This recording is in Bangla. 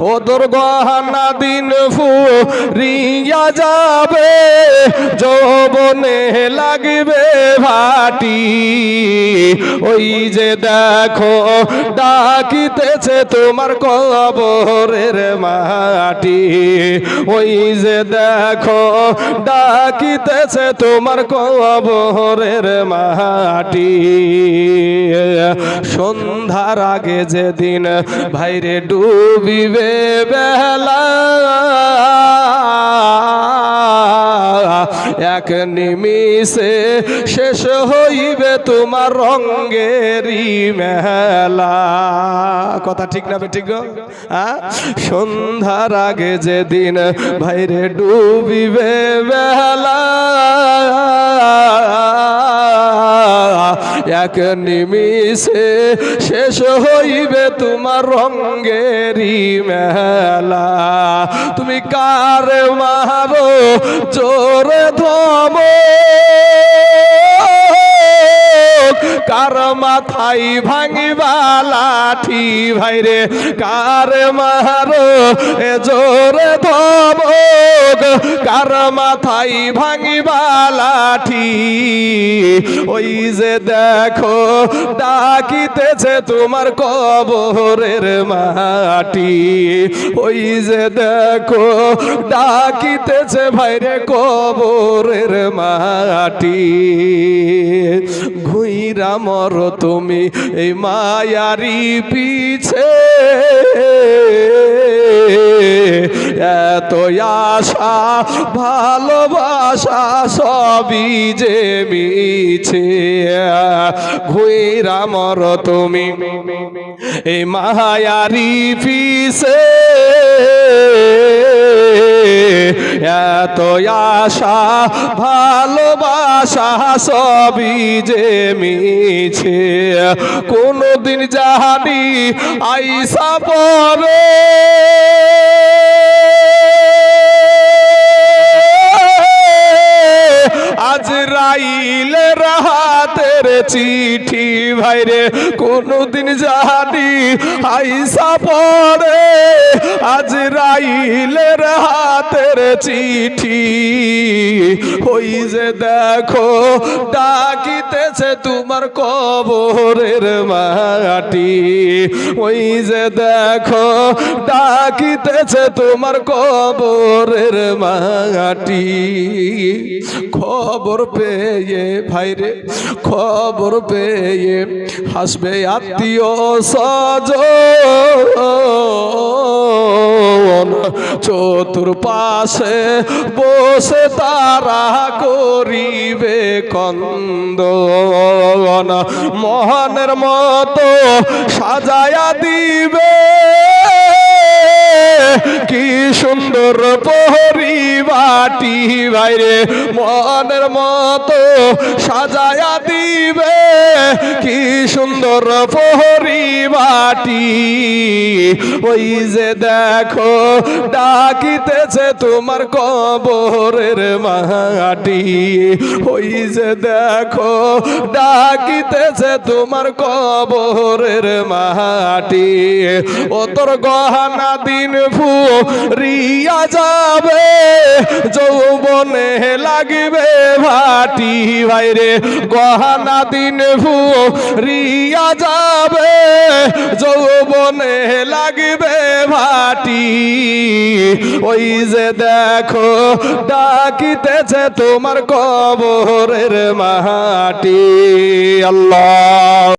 ওদর গহনা দিন ফুরিয়া যাবে, যৌবনে লাগবে ভাটি। ওই যে দেখো, ডাকিতেছে তোমার কবরের মাটি। ওই যে দেখো, ডাকিতেছে তোমার কবরের মাটি। সন্ধ্যার আগে যেদিন ভাইরে ডুবিবে বেলা। এক নিমিষে শেষ হইবে তোমার রঙ্গেরই মেলা। কথা ঠিক না ঠিক? হ্যাঁ সন্ধ্যার আগে যেদিন ভাইরে ডুবিবে বেলা। এক নিমিষে শেষ হইবে তোমার রঙ্গেরি মেলা। তুমি কার মারো জোরে ধম কার মাথায় ভাঙিবা লাঠি? ভাইরে, কার মারো এ জোরে ধমক? কার মাথায় ভাঙিবা লাঠি? ওই যে দেখো, ডাকিতেছে তোমার কবরের মাটি। ওই যে দেখো, ডাকিতেছে ভাইরে কবরের মাটি। ঘুইরা মর তুমি এই মায়ারি পিছে। এত আশা, ভালোবাসা সবই যে মিছে। ঘুইরা মর তুমি এই মায়ারি পিছে। এত আশা ভালোবাসা সবই যে মিছে। কোনদিন জানি আইসা পরে আজ রাইল রাহাতের চিঠি ভাইরে কোনদিন জানি আইসা পরে আজ রাইলের হাতের চিঠি। ওই যে দেখো, ডাকিতেছে তোমার কবরের মাটি। ওই যে দেখো, ডাকিতেছে তোমার কবরের মাটি। খবর পেয়ে ভাইরে খবর পেয়ে হাসবে আত্মীয় সজ চতুর্পাশে বসে তারা করিবে কন্দন মহানের মতো সাজায়া দিবে। কি সুন্দর পরিবাটি বাইরে মনের মতো সাজায়া দিবে। কি সুন্দর পরিবাটি ওই যে দেখো, ডাকিতেছে তোমার কবরের মাটি। ওই যে দেখো, ডাকিতেছে তোমার কবরের মাটি। ও তোর গহনা দিন ফু রিয়া যাবে। যৌবনে লাগবে ভাটি, ভাইরে, গহনা দিন ফু রিয়া যাবে। যৌবনে লাগবে ভাটি, ওই যে দেখো, ডাকিতেছে তোমার কবরের মাটি। আল্লাহ।